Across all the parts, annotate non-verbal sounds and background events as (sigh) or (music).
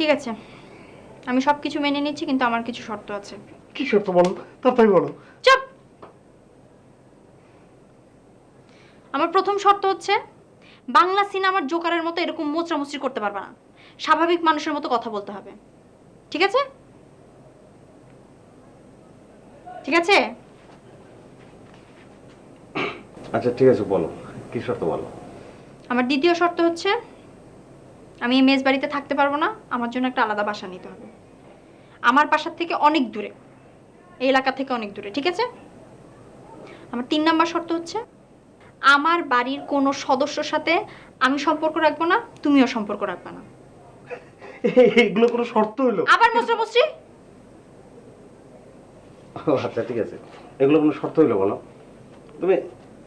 ঠিক আছে। আমি সব কিছু মেনে নিচ্ছি কিন্তু আমার কিছু শর্ত আছে। কি শর্ত বলো? তাড়াতাড়ি বলো। চুপ! আমার প্রথম শর্ত হচ্ছে বাংলা সিনেমার জোকারের মতো এরকম মোচড়ামুচড়ি করতে পারবে না। স্বাভাবিক মানুষের মতো কথা বলতে হবে। ঠিক আছে? ঠিক আছে? আচ্ছা ঠিক আছে বলো। কি শর্ত বলো? আমার দ্বিতীয় শর্ত হচ্ছে আমি এই মেস বাড়িতে থাকতে পারব না আমার জন্য একটা আলাদা বাসা নিতে হবে। আমার বাসার থেকে অনেক দূরে এই এলাকা থেকে অনেক দূরে ঠিক আছে? আমার তিন নাম্বার শর্ত হচ্ছে আমার বাড়ির কোনো সদস্যর সাথে আমি সম্পর্ক রাখব না তুমিও সম্পর্ক রাখবে না। এগুলো কোনো শর্ত হইল? আবার আচ্ছা ঠিক আছে। এগুলো কোনো শর্ত হইল বলো? তুমি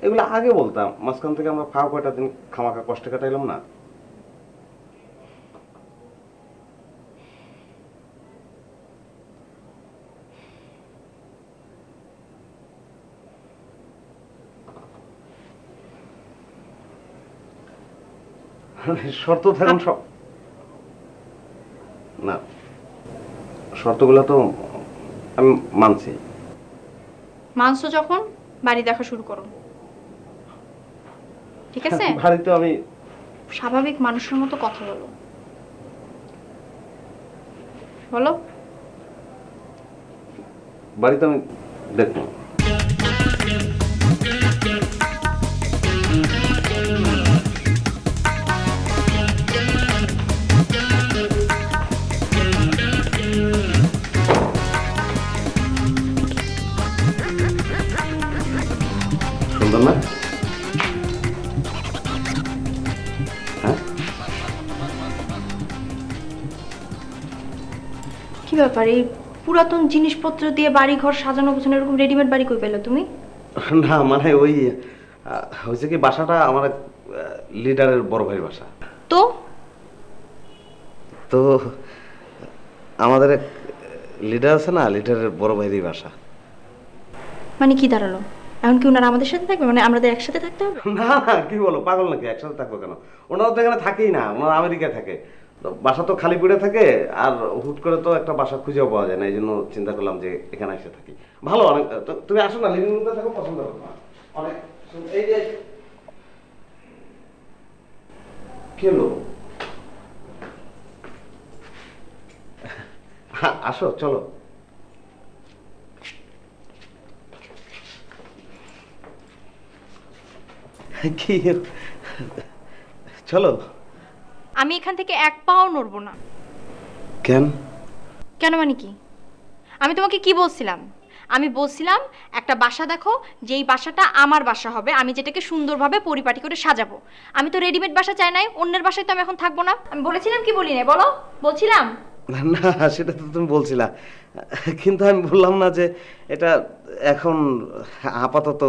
এগুলো আগে বলতাম মাঝখান থেকে আমরা ফাও কয়টা দিন খামাখা কষ্ট কাটাইলাম না? শর্ত থাকুন সব। না শর্তগুলো তো আমি মানছি। মাংস যখন বাড়ি দেখা শুরু করো। ঠিক আছে? (laughs) বাড়িতে আমি স্বাভাবিক মানুষের মতো কথা বলো। বলো। বাড়িতে আমি দেখব। সুন্দর না? হ্যাঁ? কি ব্যাপার এই পুরাতন জিনিসপত্র দিয়ে বাড়ি ঘর সাজানো গোছানো এরকম রেডিমেড বাড়ি কই পেলে তুমি? না মানে ওই হয়েছে কি বাসাটা আমার লিডারের বড় ভাইয়ের বাসা। তো? তো আমাদের লিডার আছে না লিডারের বড় ভাইয়েরই বাসা। মানে কি দাঁড়াল? এখন কি ওনারা আমাদের সাথে থাকবে মানে আমাদের একসাথে থাকতে হবে। না কি বলো পাগল নাকি? একসাথে থাকব কেন? ওনারা তো এখানে থাকেই না ওনারা আমেরিকায় থাকে। বাসা তো খালি পড়ে থাকে আর হুট করে তো একটা বাসা খুঁজেও পাওয়া যায় না এই জন্য চিন্তা করলাম যে এখানে এসে থাকি। ভালো অনেক তুমি আসো না লিভিং রুমে থাকো পছন্দ করো অনেক এই যে কি হলো? হ্যাঁ, আসো চলো। কি? চলো। আমি এখান থেকে এক পাও নড়বো না। কেন? কেন মানে কি? আমি তোমাকে কি বলছিলাম? আমি বলছিলাম একটা বাসা দেখো যেই বাসাটা আমার বাসা হবে আমি যেটাকে সুন্দরভাবে পরিপাটি করে সাজাবো। আমি তো রেডিমেড বাসা চাই নাই অন্যের বাসায় তো আমি এখন থাকব না। আমি বলেছিলাম কি বলি না বলো বলছিলাম। না সেটা তো তুমি বলছিলা। কিন্তু আমি বললাম না যে এটা এখন আপাতত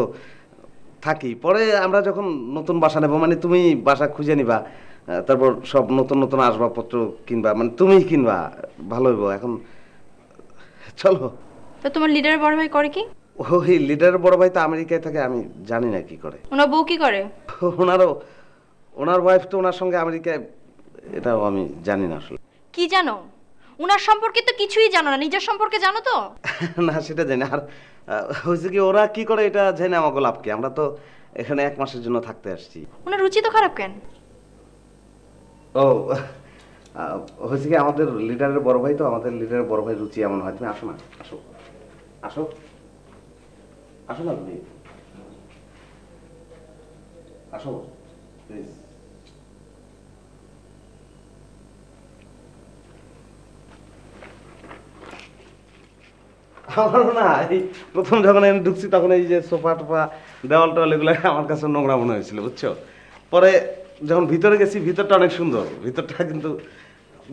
থাকি। পরে আমরা যখন নতুন বাসা নেব মানে তুমি বাসা খুঁজে নিবা তারপর সব নতুন নতুন আসবাবপত্র কিনবা মানে তুমিই কিনবা ভালো হইব। এখন চলো। তো তোমার লিডারের বড় ভাই করে কি? ওই লিডারের বড় ভাই তো আমেরিকায় থাকে আমি জানি না কি করে। ওনার বউ কি করে? ওনারও ওনার ওয়াইফ তো ওনার সঙ্গে আমেরিকায় এটাও আমি জানি না আসলে। কি জানো? ওনার সম্পর্কে তো কিছুই জানো না। নিজের সম্পর্কে জানো তো? (laughs) না সেটা জানি আর হয়েছে কি ওরা কি করে এটা জেনে আমাকে লাভ কি? আমরা তো এখানে এক মাসের জন্য থাকতে আসছি। ওনার রুচি তো খারাপ কেন? ও হয়েছে কি আমাদের লিডারের বড় ভাই তো আমাদের লিডারের বড় ভাই রুচি এমন হয়। তুমি আসো না আসো। আসো। আসো না তুমি। আসো প্লিজ আমারও না এই প্রথম যখন আমি ঢুকছি তখন এই যে সোফা টোফা দেওয়াল টোয়াল এগুলো আমার কাছে নোংরা মনে হয়েছিল বুঝছ? পরে যখন ভিতরে গেছি ভিতরটা অনেক সুন্দর। ভিতরটা কিন্তু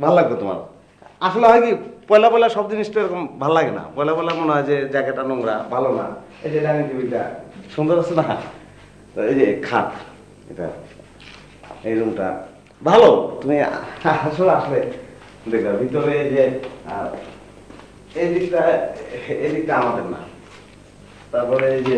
ভালো লাগবে তোমার। আসলে হয় কি পয়লা পয়লা সব জিনিসটা এরকম ভালো লাগে না। পয়লা পয়লা মনে হয় যে জায়গাটা নোংরা ভালো না। এই যে ডাইনিং টেবিলটা। সুন্দর আছে না? এই যে খাট এটা এই রুমটা। ভালো তুমি আসলে আসলে। দেখো ভিতরে যে এই দিকটা এই দিকটা আমাদের না। তারপরে এই যে